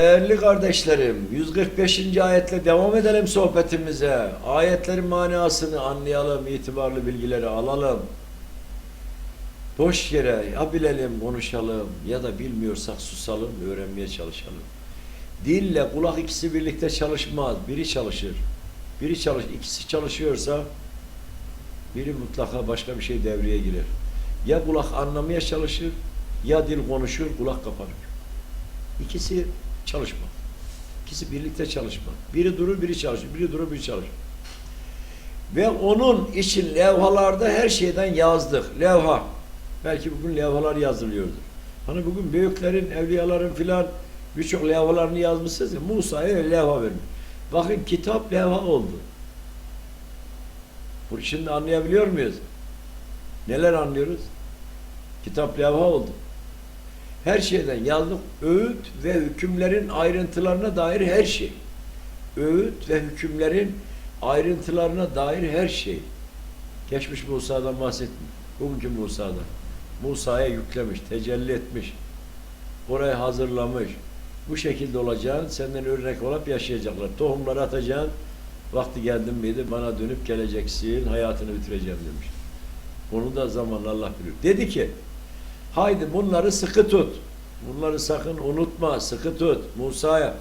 Değerli kardeşlerim, 145. ayetle devam edelim sohbetimize. Ayetlerin manasını anlayalım, itibarlı bilgileri alalım. Boş yere ya bilelim, konuşalım ya da bilmiyorsak susalım, öğrenmeye çalışalım. Dille kulak ikisi birlikte çalışmaz. Biri çalışır. Biri çalış, ikisi çalışıyorsa biri mutlaka başka bir şey devreye girer. Ya kulak anlamaya çalışır, ya dil konuşur, kulak kapanır. İkisi çalışma. İkisi birlikte çalışma. Biri durur, biri çalışır. Biri durur, biri çalışır. Ve onun için levhalarda her şeyden yazdık. Levha. Belki bugün levhalar yazılıyordur. Hani bugün büyüklerin, evliyaların filan birçok levhalarını yazmışsınız ya. Musa'ya levha vermiş. Bakın kitap levha oldu. Bu şimdi anlayabiliyor muyuz? Neler anlıyoruz? Kitap levha oldu. Her şeyden yazdık. Öğüt ve hükümlerin ayrıntılarına dair her şey. Öğüt ve hükümlerin ayrıntılarına dair her şey. Geçmiş Musa'dan bahsetmiyor. Bugünkü Musa'dan. Musa'ya yüklemiş, tecelli etmiş. Orayı hazırlamış. Bu şekilde olacağın senden örnek olup yaşayacaklar. Tohumları atacaksın. Vakti geldin miydi bana dönüp geleceksin. Hayatını bitireceğim demiş. Bunu da zamanla Allah bilir. Dedi ki Haydi bunları sıkı tut. Bunları sakın unutma, sıkı tut. Musa'ya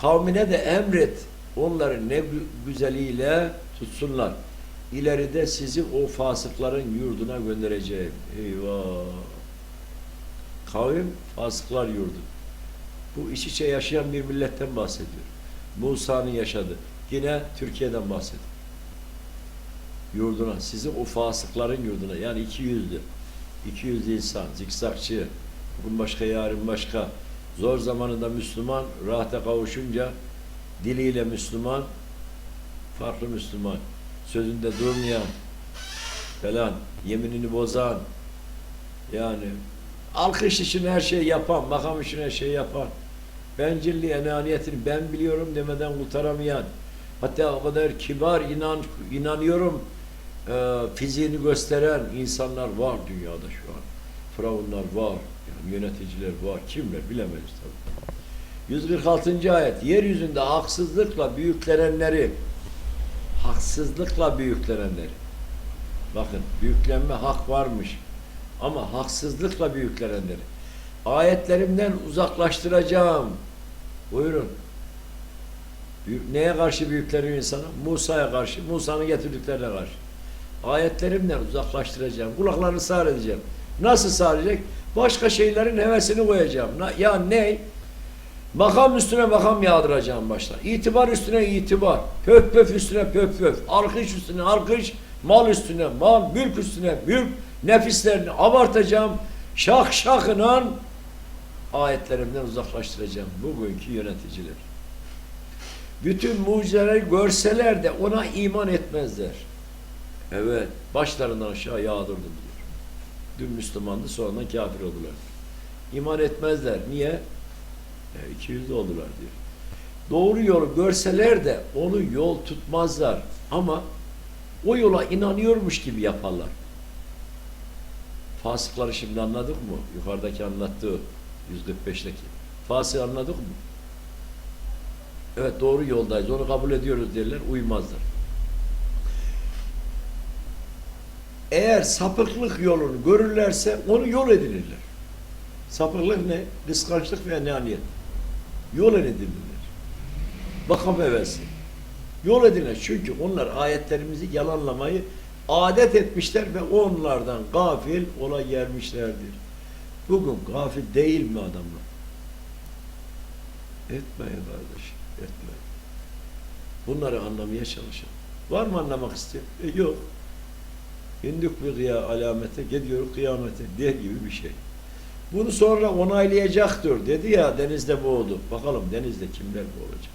kavmine de emret. Onları ne gü- güzeliyle tutsunlar. İleride sizi o fasıkların yurduna göndereceğim. Eyvah! Kavim fasıklar yurdu. Bu iç içe yaşayan bir milletten bahsediyor. Musa'nın yaşadı. Yine Türkiye'den bahsediyor. Yurduna, sizi o fasıkların yurduna yani iki yüzlü. 200 insan, zikzakçı, bugün başka yarın başka, zor zamanında Müslüman, rahata kavuşunca diliyle Müslüman, farklı Müslüman, sözünde durmayan falan, yeminini bozan, yani alkış için her şeyi yapan, makam için her şeyi yapan, bencilliği, enaniyetini ben biliyorum demeden kurtaramayan, hatta o kadar kibar inan inanıyorum e, fiziğini gösteren insanlar var dünyada şu an. Firavunlar var, yani yöneticiler var. Kimler bilemeyiz tabii. 146. ayet. Yeryüzünde haksızlıkla büyüklenenleri haksızlıkla büyüklenenleri bakın büyüklenme hak varmış ama haksızlıkla büyüklenenleri ayetlerimden uzaklaştıracağım. Buyurun. Büyük- Neye karşı büyükleniyor insana? Musa'ya karşı, Musa'nın getirdiklerine karşı ayetlerimden uzaklaştıracağım. Kulaklarını sağır edeceğim. Nasıl sağlayacak? Başka şeylerin hevesini koyacağım. Ya ne? Makam üstüne makam yağdıracağım başta. İtibar üstüne itibar. Pöf pöf üstüne pöf pöf. Alkış üstüne alkış. Mal üstüne mal. Mülk üstüne mülk. Nefislerini abartacağım. Şak şakınan ayetlerimden uzaklaştıracağım. Bugünkü yöneticiler. Bütün mucizeleri görseler de ona iman etmezler. Evet, başlarından aşağı yağdırdım diyor. Dün Müslümandı, sonradan kafir oldular. İman etmezler. Niye? E, 200 oldular diyor. Doğru yolu görseler de onu yol tutmazlar. Ama o yola inanıyormuş gibi yaparlar. Fasıkları şimdi anladık mı? Yukarıdaki anlattığı 145'teki. Fasık anladık mı? Evet doğru yoldayız, onu kabul ediyoruz derler, uymazlar. Eğer sapıklık yolunu görürlerse onu yol edinirler. Sapıklık ne? Kıskançlık ve enaniyet. Yol edinirler. Makam hevesi. Yol edinirler. Çünkü onlar ayetlerimizi yalanlamayı adet etmişler ve onlardan gafil ola gelmişlerdir. Bugün gafil değil mi adamlar? Etmeyin kardeşim, etmeyin. Bunları anlamaya çalışın. Var mı anlamak isteyen? E, yok. İndik bir kıya alamete, gidiyoruz kıyamete der gibi bir şey. Bunu sonra onaylayacaktır dedi ya denizde boğuldu. Bakalım denizde kimler boğulacak?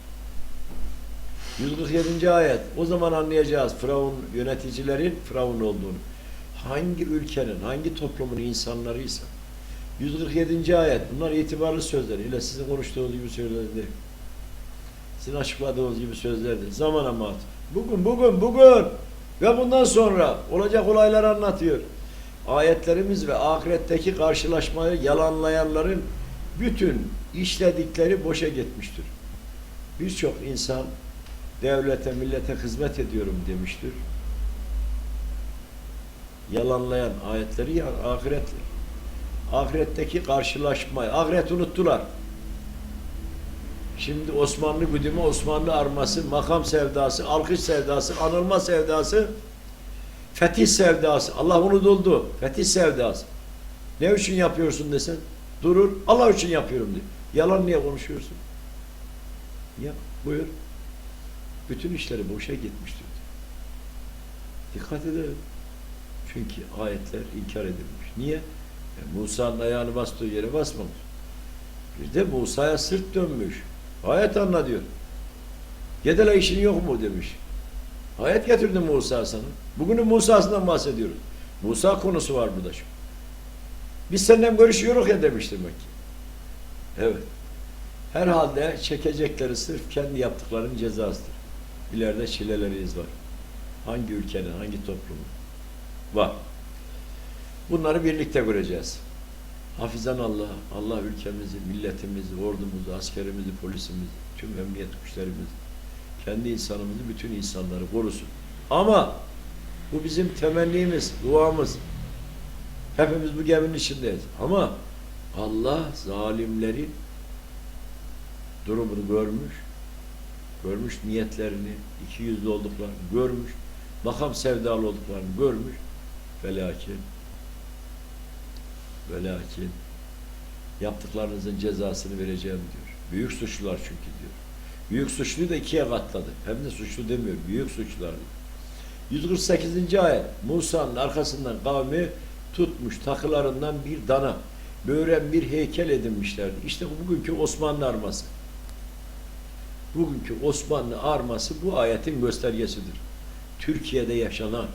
147. ayet. O zaman anlayacağız Firavun yöneticilerin Firavun olduğunu. Hangi ülkenin, hangi toplumun insanlarıysa. 147. ayet. Bunlar itibarlı sözler. İle sizin konuştuğunuz gibi sözler değil. Sizin açıkladığınız gibi sözler değil. Zamana matuf. Bugün, bugün, bugün. Ve bundan sonra olacak olayları anlatıyor. Ayetlerimiz ve ahiretteki karşılaşmayı yalanlayanların bütün işledikleri boşa gitmiştir. Birçok insan devlete, millete hizmet ediyorum demiştir. Yalanlayan ayetleri ya ahiretler. Ahiretteki karşılaşmayı, ahiret unuttular. Şimdi Osmanlı güdümü, Osmanlı arması, makam sevdası, alkış sevdası, anılma sevdası, fetih sevdası. Allah unutuldu. Fetih sevdası. Ne için yapıyorsun desen, durur, Allah için yapıyorum diyor. Yalan niye konuşuyorsun? Ya buyur. Bütün işleri boşa gitmiştir. Dikkat edelim. Çünkü ayetler inkar edilmiş. Niye? E, Musa'nın ayağını bastığı yere basmamış. Bir de Musa'ya sırt dönmüş. Ayet anla diyor. Gedele işin yok mu demiş. Ayet getirdi Musa sana. Bugünün Musa'sından bahsediyoruz. Musa konusu var burada şu. Biz senden görüşüyoruz ya demiş demek ki. Evet. Herhalde çekecekleri sırf kendi yaptıklarının cezasıdır. İleride çileleri var. Hangi ülkenin, hangi toplumun? Var. Bunları birlikte göreceğiz. Hafizan Allah, Allah ülkemizi, milletimizi, ordumuzu, askerimizi, polisimizi, tüm emniyet güçlerimizi, kendi insanımızı, bütün insanları korusun. Ama bu bizim temennimiz, duamız. Hepimiz bu geminin içindeyiz. Ama Allah zalimlerin durumunu görmüş, görmüş niyetlerini, iki yüzlü olduklarını görmüş, makam sevdalı olduklarını görmüş. Ve lakin ve lakin yaptıklarınızın cezasını vereceğim diyor. Büyük suçlular çünkü diyor. Büyük suçluyu da ikiye katladı. Hem de suçlu demiyor. Büyük suçlular diyor. 148. ayet. Musa'nın arkasından kavmi tutmuş takılarından bir dana. Böğren bir heykel edinmişlerdi. İşte bugünkü Osmanlı arması. Bugünkü Osmanlı arması bu ayetin göstergesidir. Türkiye'de yaşanan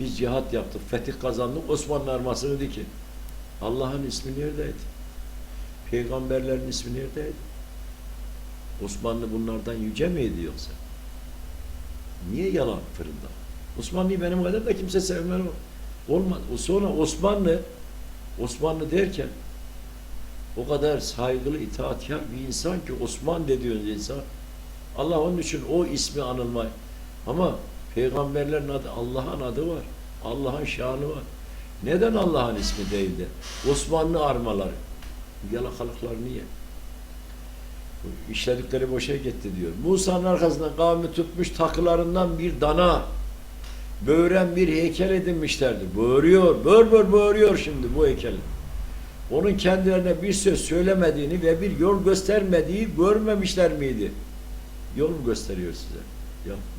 biz cihat yaptık, fetih kazandık, Osmanlı armasını dikin. Allah'ın ismi neredeydi? Peygamberlerin ismi neredeydi? Osmanlı bunlardan yüce miydi yoksa? Niye yalan fırında? Osmanlı'yı benim kadar da kimse sevmez o. Olmaz. O sonra Osmanlı Osmanlı derken o kadar saygılı, itaatkar bir insan ki Osman dediğiniz insan Allah onun için o ismi anılmay. Ama peygamberlerin adı Allah'ın adı var. Allah'ın şanı var. Neden Allah'ın ismi değil de Osmanlı armaları? Yalakalıklar niye? İşledikleri boşa gitti diyor. Musa'nın arkasından kavmi tutmuş takılarından bir dana böğren bir heykel edinmişlerdi. Böğürüyor, böğür böğür böğürüyor şimdi bu heykeli. Onun kendilerine bir söz söylemediğini ve bir yol göstermediği görmemişler miydi? Yol mu gösteriyor size? Yapmayalım.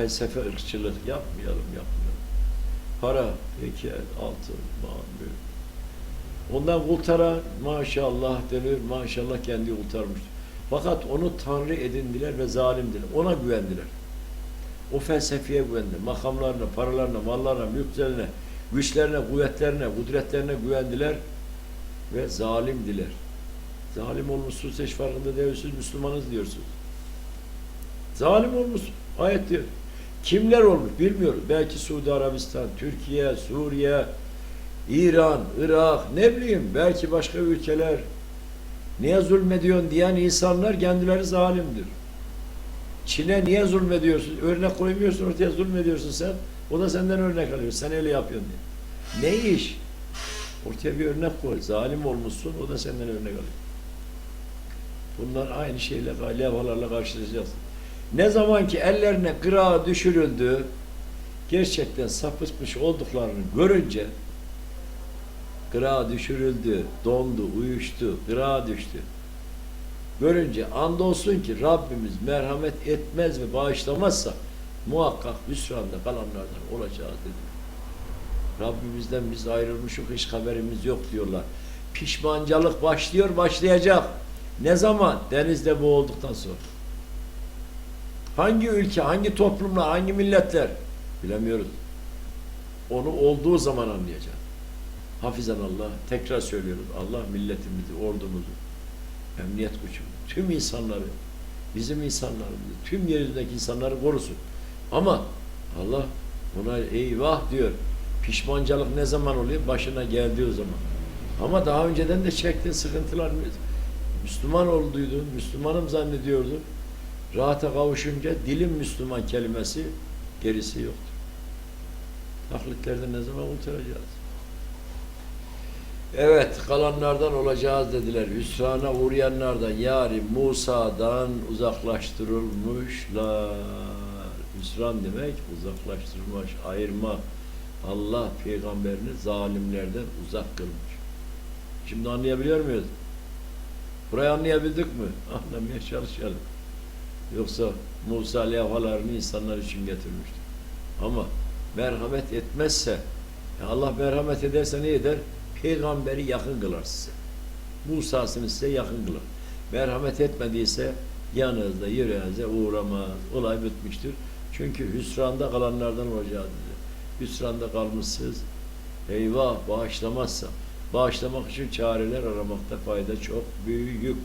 Felsefe, ırkçılık yapmayalım, yapmayalım. Para, heykel, altın, mamül. Ondan kurtaran maşallah denir, maşallah kendi kurtarmış. Fakat onu tanrı edindiler ve zalimdiler. Ona güvendiler. O felsefeye güvendiler. Makamlarına, paralarına, mallarına, mülklerine, güçlerine, kuvvetlerine, kudretlerine güvendiler ve zalimdiler. Zalim olmuşsunuz, hiç farkında değilsiniz, Müslümanız diyorsunuz. Zalim olmuş, ayet diyor. Kimler olmuş bilmiyoruz. Belki Suudi Arabistan, Türkiye, Suriye, İran, Irak, ne bileyim belki başka ülkeler. Niye zulmediyorsun diyen insanlar kendileri zalimdir. Çin'e niye zulmediyorsun? Örnek koymuyorsun ortaya zulmediyorsun sen. O da senden örnek alıyor. Sen öyle yapıyorsun diye. Ne iş? Ortaya bir örnek koy. Zalim olmuşsun. O da senden örnek alıyor. Bunlar aynı şeyle, levhalarla karşılaşacağız. Ne zaman ki ellerine kıra düşürüldü, gerçekten sapıtmış olduklarını görünce kıra düşürüldü, dondu, uyuştu, kıra düştü. Görünce andolsun ki Rabbimiz merhamet etmez ve bağışlamazsa muhakkak hüsranda kalanlardan olacağız dedi. Rabbimizden biz ayrılmışız hiç haberimiz yok diyorlar. Pişmancalık başlıyor başlayacak. Ne zaman? Denizde boğulduktan sonra. Hangi ülke, hangi toplumlar, hangi milletler? Bilemiyoruz. Onu olduğu zaman anlayacağız. Hafizan Allah, tekrar söylüyoruz. Allah milletimizi, ordumuzu, emniyet gücümüzü, tüm insanları, bizim insanlarımızı, tüm yeryüzündeki insanları korusun. Ama Allah ona eyvah diyor. Pişmancalık ne zaman oluyor? Başına geldiği zaman. Ama daha önceden de çektiğin sıkıntılar Müslüman olduydun, Müslümanım zannediyordun. Rahata kavuşunca dilim Müslüman kelimesi gerisi yoktur. Taklitlerden ne zaman kurtaracağız? Evet, kalanlardan olacağız dediler. Hüsrana uğrayanlardan yani Musa'dan uzaklaştırılmışlar. Hüsran demek uzaklaştırılmış, ayırma. Allah peygamberini zalimlerden uzak kılmış. Şimdi anlayabiliyor muyuz? Burayı anlayabildik mi? Anlamaya çalışalım. Yoksa Musa levhalarını insanlar için getirmişti. Ama merhamet etmezse, ya Allah merhamet ederse ne eder? Peygamberi yakın kılar size. Musa'sını size yakın kılar. Merhamet etmediyse yanınızda, yüreğinize uğramaz. Olay bitmiştir. Çünkü hüsranda kalanlardan olacağız dedi. Hüsranda kalmışsınız. Eyvah bağışlamazsa. Bağışlamak için çareler aramakta fayda çok büyük.